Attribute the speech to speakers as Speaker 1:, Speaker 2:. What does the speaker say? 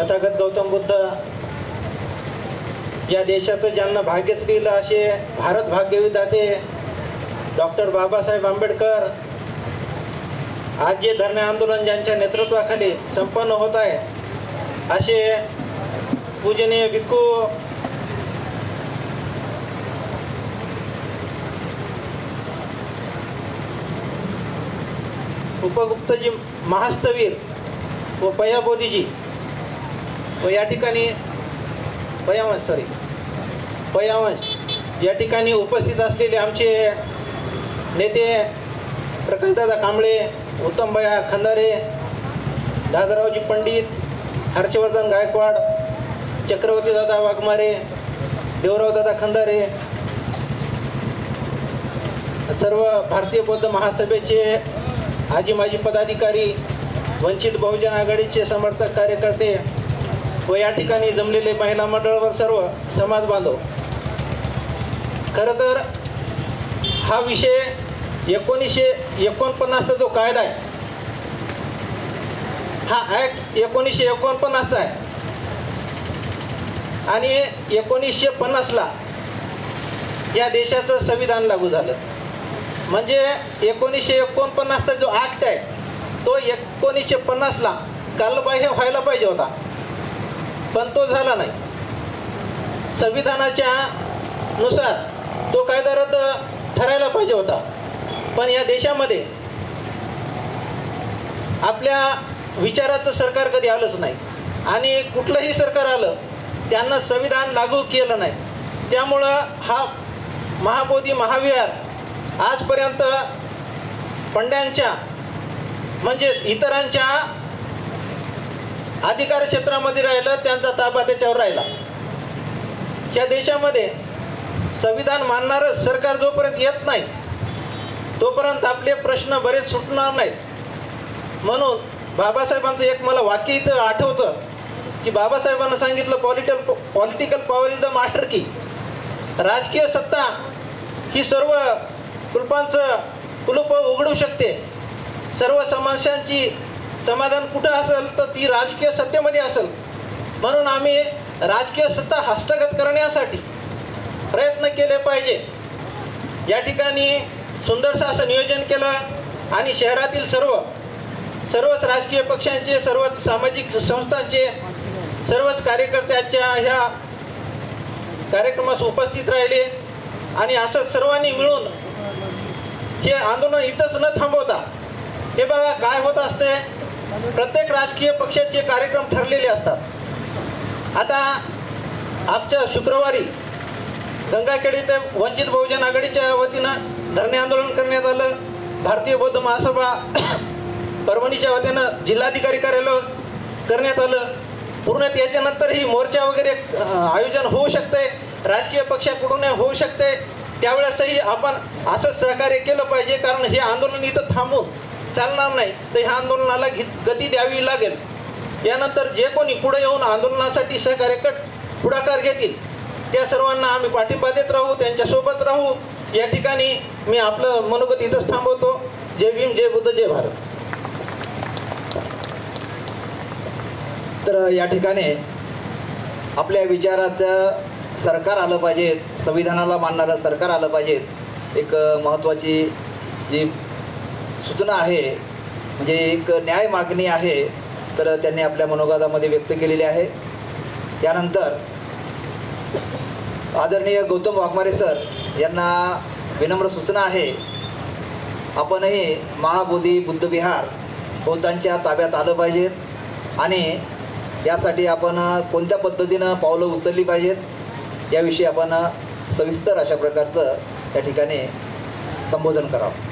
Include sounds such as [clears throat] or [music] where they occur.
Speaker 1: तथागत गौतम बुद्ध या देशाचं ज्यांना भाग्यच लिहिलं असे भारत भाग्यविधाते डॉक्टर बाबासाहेब आंबेडकर आज जे धरणे आंदोलन ज्यांच्या नेतृत्वाखाली संपन्न होत आहे असे पूजनीय भिक्खू उपगुप्तजी महास्तवीर व पयाबोधीजी व या ठिकाणी पयावंश सॉरी पयावंश या ठिकाणी उपस्थित असलेले आमचे नेते प्रकाशदादा कांबळे उत्तमबाया खंदारे दादारावजी पंडित हर्षवर्धन गायकवाड चक्रवर्ती दादा वाघमारे देवराव दादा खंदारे सर्व भारतीय बौद्ध महासभेचे आजी माजी पदाधिकारी वंचित बहुजन आघाडीचे समर्थक कार्यकर्ते व या ठिकाणी जमलेले महिला मंडळवर सर्व समाज बांधव. खरं तर हा विषय एकोणीसशे एकोणपन्नासचा जो कायदा आहे हा ॲक्ट एकोणीसशे एकोणपन्नासचा आहे. आणि एकोणीसशे पन्नासला या देशाचं संविधान लागू झालं. म्हणजे एकोणीसशे एकोणपन्नासचा जो ॲक्ट आहे तो एकोणीसशे पन्नासला कालबाह्य व्हायला पाहिजे होता. पण तो झाला नाही. संविधानाच्या नुसार तो कायदा रद्द ठरायला पाहिजे होता. पण या देशामध्ये आपल्या विचाराचं सरकार कधी आलंच नाही. आणि कुठलंही सरकार आलं त्यांना संविधान लागू केलं नाही. त्यामुळं हा महाबोधी महाविहार आजपर्यंत पंड्यांच्या म्हणजे इतरांच्या अधिकार क्षेत्रामध्ये राहिलं त्यांचा ताबा त्याच्यावर राहिला. या देशामध्ये संविधान मानणारं सरकार जोपर्यंत येत नाही तोपर्यंत आपले प्रश्न बरेच सुटणार नाहीत. म्हणून बाबासाहेबांचं एक मला वाक्य इथं आठवतं की बाबासाहेबांना सांगितलं political political power is the master key राजकीय सत्ता ही सर्व कुलपांचं कुलूप उघडू शकते. सर्व समस्यांची समाधान कुठं असेल तर ती राजकीय सत्तेमध्ये असेल. म्हणून आम्ही राजकीय सत्ता हस्तगत करण्यासाठी प्रयत्न केले पाहिजे. या ठिकाणी सुंदरसं असं नियोजन केलं आणि शहरातील सर्व सर्वच राजकीय पक्षांचे सर्वच सामाजिक संस्थांचे सर्वच कार्यकर्त्याच्या ह्या कार्यक्रमास उपस्थित राहिले आणि असं सर्वांनी मिळून हे आंदोलन इथंच न थांबवता हे बघा काय होत असते प्रत्येक राजकीय पक्षाचे कार्यक्रम ठरलेले असतात. आता आमच्या शुक्रवारी गंगाखेड इथे वंचित बहुजन आघाडीच्या वतीनं धरणे आंदोलन करण्यात आलं. भारतीय बौद्ध महासभा [clears throat] परभणीच्या वतीनं जिल्हाधिकारी कार्यालयावर करण्यात आलं. पूर्ण त्याच्यानंतरही मोर्चा वगैरे आयोजन होऊ शकते राजकीय पक्षाकडून होऊ शकते त्यावेळेसही आपण असंच सहकार्य केलं पाहिजे कारण हे आंदोलन इथं थांबून चालणार नाही तर ह्या आंदोलनाला घी गती द्यावी लागेल. यानंतर जे कोणी पुढे येऊन आंदोलनासाठी सहकार्य कट पुढाकार घेतील त्या सर्वांना आम्ही पाठिंबा देत राहू त्यांच्यासोबत राहू. या ठिकाणी मी आपलं मनोगत इथंच थांबवतो. जय भीम जय बुद्ध जय भारत.
Speaker 2: तर या ठिकाणी आपल्या विचाराचं सरकार आलं पाहिजे संविधानाला मानणारं सरकार आलं पाहिजेत. एक महत्त्वाची जी सूचना आहे म्हणजे एक न्याय मागणी आहे तर त्यांनी आपल्या मनोगतामध्ये व्यक्त केलेली आहे. त्यानंतर आदरणीय गौतम वाघमारे सर यांना विनम्र सूचना आहे आपणही महाबोधी बुद्धविहार बहुतांच्या ताब्यात आलं पाहिजेत आणि यासाठी आपण कोणत्या पद्धतीनं पावलं उचलली पाहिजेत याविषयी आपण सविस्तर अशा प्रकारचं या ठिकाणी संबोधन करावं.